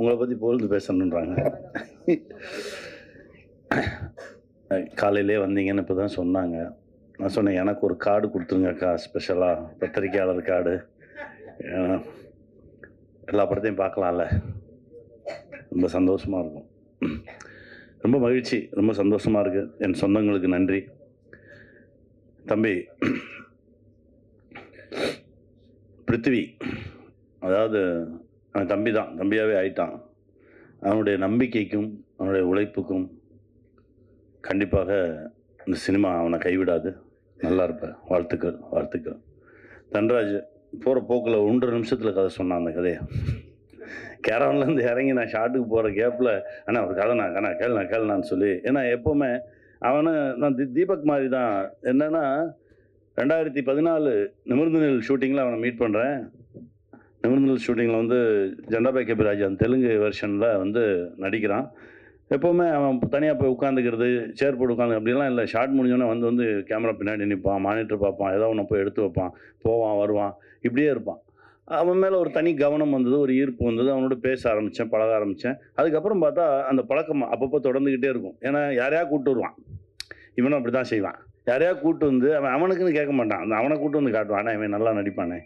உங்களை பற்றி பொழுது பேசணுன்றாங்க காலையிலே வந்தீங்கன்னு இப்போ தான் சொன்னாங்க. நான் சொன்னேன் எனக்கு ஒரு கார்டு கொடுத்துருங்கக்கா ஸ்பெஷலாக பத்திரிக்கையாளர் கார்டு. எல்லா படத்தையும் பார்க்கலாம்ல. ரொம்ப சந்தோஷமாக இருக்கும். ரொம்ப மகிழ்ச்சி ரொம்ப சந்தோஷமாக இருக்குது என் சொந்தங்களுக்கு நன்றி. தம்பி பிருத்திவி அதாவது அவன் தம்பி தான் தம்பியாகவே ஆயிட்டான். அவனுடைய நம்பிக்கைக்கும் அவனுடைய உழைப்புக்கும் கண்டிப்பாக இந்த சினிமா அவனை கைவிடாது. நல்லா இருப்பேன் வாழ்த்துக்கள் வாழ்த்துக்கள். தன்ராஜ் போகிற போக்கில் ஒன்றரை நிமிஷத்தில் கதை சொன்னான் அந்த கதையை. கேரவன்லேருந்து இறங்கி நான் ஷாட்டுக்கு போகிற கேப்பில் அண்ணா ஒரு கதை நான் கண்ணா கேள் நான் கேள்னான்னு சொல்லி. ஏன்னா எப்போவுமே அவனை நான் தி- தீபக் மாதிரி தான் என்னன்னா ரெண்டாயிரத்தி பதினாலு நிமிர்ந்து நெல் ஷூட்டிங்கில் அவனை மீட் பண்ணுறேன் நிமிர்ந்தல் ஷூட்டிங்கில் வந்து ஜெண்டாபாய் கபிராஜ் அந்த தெலுங்கு வெர்ஷனில் வந்து நடிக்கிறான். எப்போவுமே அவன் தனியாக போய் உட்காந்துக்கிறது சேர் போட்டு உட்காந்து அப்படிலாம் இல்லை. ஷார்ட் முடிஞ்சோடனே வந்து வந்து கேமரா பின்னாடி நிற்பான் மானிட்டர் பார்ப்பான் ஏதோ ஒன்று போய் எடுத்து வைப்பான். போவான் வருவான் இப்படியே இருப்பான். அவன் மேலே ஒரு தனி கவனம் வந்தது ஒரு ஈர்ப்பு வந்தது. அவனோட பேச ஆரம்பித்தேன் பழக ஆரம்பித்தேன் அதுக்கப்புறம் பார்த்தா அந்த பழக்கம் அப்பப்போ தொடர்ந்துக்கிட்டே இருக்கும். ஏன்னா யாரையா கூப்பிட்டு வருவான்? இவனும் அப்படி தான் செய்வான். யாரையா கூட்டு வந்து அவன் அவனுக்குன்னு கேட்க மாட்டான். அந்த அவனை கூட்டு வந்து காட்டுவான். ஆனால் இவன் நல்லா நடிப்பானே.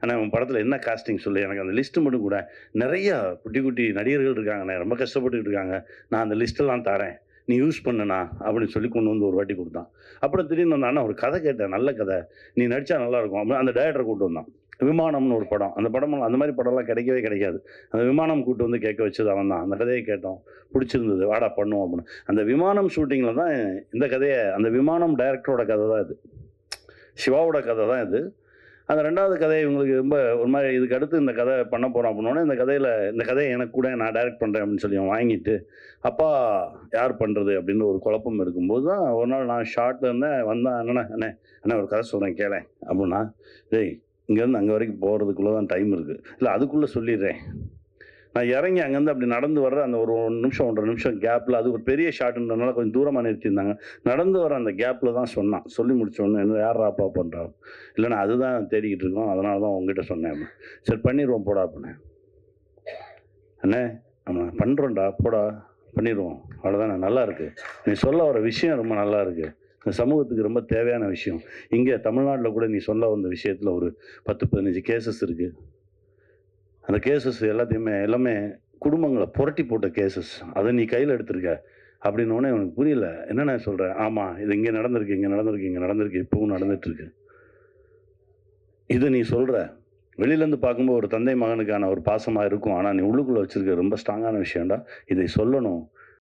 ஆனால் அவன் படத்தில் என்ன காஸ்டிங் சொல்லு? எனக்கு அந்த லிஸ்ட்டு மட்டும் கூட. நிறையா குட்டி குட்டி நடிகர்கள் இருக்காங்கண்ணே ரொம்ப கஷ்டப்பட்டுக்கிட்டு இருக்காங்க. நான் அந்த லிஸ்ட்டெல்லாம் தரேன். நீ யூஸ் பண்ணுனா அப்படின்னு சொல்லி கொண்டு வந்து ஒரு வாட்டி கொடுத்தான். அப்புறம் திடீர்னு அந்த ஒரு கதை கேட்டேன் நல்ல கதை. நீ நடித்தா நல்லாயிருக்கும் அப்படின்னு அந்த டேரக்டரை கூட்டு வந்தான். விமானம்னு ஒரு படம். அந்த படம் அந்த மாதிரி படம்லாம் கிடைக்கவே கிடைக்காது. அந்த விமானம் கூட்டு வந்து கேட்க வச்சது அவன் தான் அந்த கதையை கேட்டோம். பிடிச்சிருந்தது. வாடா பண்ணுவோம் அப்படின்னு. அந்த விமானம் ஷூட்டிங்கில் தான் இந்த கதையை அந்த விமானம் டைரக்டரோட கதை தான் இது. சிவாவோட கதை தான் இது. அந்த ரெண்டாவது கதை இவங்களுக்கு ரொம்ப ஒரு மாதிரி இதுக்கு அடுத்து இந்த கதை பண்ண போகிறோம் அப்படின்னோடனே இந்த கதையில் இந்த கதையை எனக்கு கூட நான் டைரக்ட் பண்ணுறேன் அப்படின்னு சொல்லி வாங்கிட்டு அப்பா யார் பண்ணுறது அப்படின்னு ஒரு குழப்பம் இருக்கும்போது தான் ஒரு நாள் நான் ஷார்ட்டில் இருந்தேன். வந்தேன் அண்ணா அண்ணே அண்ணா ஒரு கதை சொல்கிறேன் கேளேன் அப்படின்னா டேய் இங்கேருந்து அங்கே வரைக்கும் போகிறதுக்குள்ளே தான் டைம் இருக்குது இல்லை அதுக்குள்ளே சொல்லிடுறேன். நான் இறங்கி அங்கேருந்து அப்படி நடந்து வர்ற அந்த ஒரு ஒரு நிமிஷம் ஒன்றரை நிமிஷம் கேப்பில் அது ஒரு பெரிய ஷாட்டுன்றதுனால கொஞ்சம் தூரமாக நிறுத்தியிருந்தாங்க. நடந்து வர அந்த கேப்பில் தான் சொன்னான். சொல்லி முடிச்சோன்னு என்ன யார் அப்பா பண்ணுறா இல்லைண்ணா அதுதான் தேடிக்கிட்டு இருக்கோம். அதனால தான் உங்ககிட்ட சொன்னேன் சரி பண்ணிடுவோம் போடா அப்படின்னு. அண்ணே ஆமாம் பண்ணுறோம்டா போடா பண்ணிடுவோம். அவ்வளோதானே நல்லா இருக்குது நீ சொல்ல வர விஷயம் ரொம்ப நல்லா இருக்குது சமூகத்துக்கு ரொம்ப தேவையான விஷயம். இங்கே தமிழ்நாட்டில் கூட நீ சொல்ல வந்த விஷயத்தில் ஒரு பத்து பதினஞ்சு கேசஸ் இருக்குது அந்த கேசஸ் எல்லாத்தையுமே எல்லாமே குடும்பங்களை புரட்டி போட்ட கேசஸ் அதை நீ கையில் எடுத்திருக்க. அப்படின்னோடனே எனக்கு புரியல. என்னென்ன சொல்கிறேன் ஆமாம் இது இங்கே நடந்திருக்கு இங்கே நடந்திருக்கு இங்கே நடந்திருக்கு இப்பவும் நடந்துட்டுருக்கு. இது நீ சொல்கிற வெளியிலேருந்து பார்க்கும்போது ஒரு தந்தை மகனுக்கான ஒரு பாசமாக இருக்கும். ஆனால் நீ உள்ளுக்குள்ளே வச்சிருக்க ரொம்ப ஸ்ட்ராங்கான விஷயம்டா. இதை சொல்லணும்.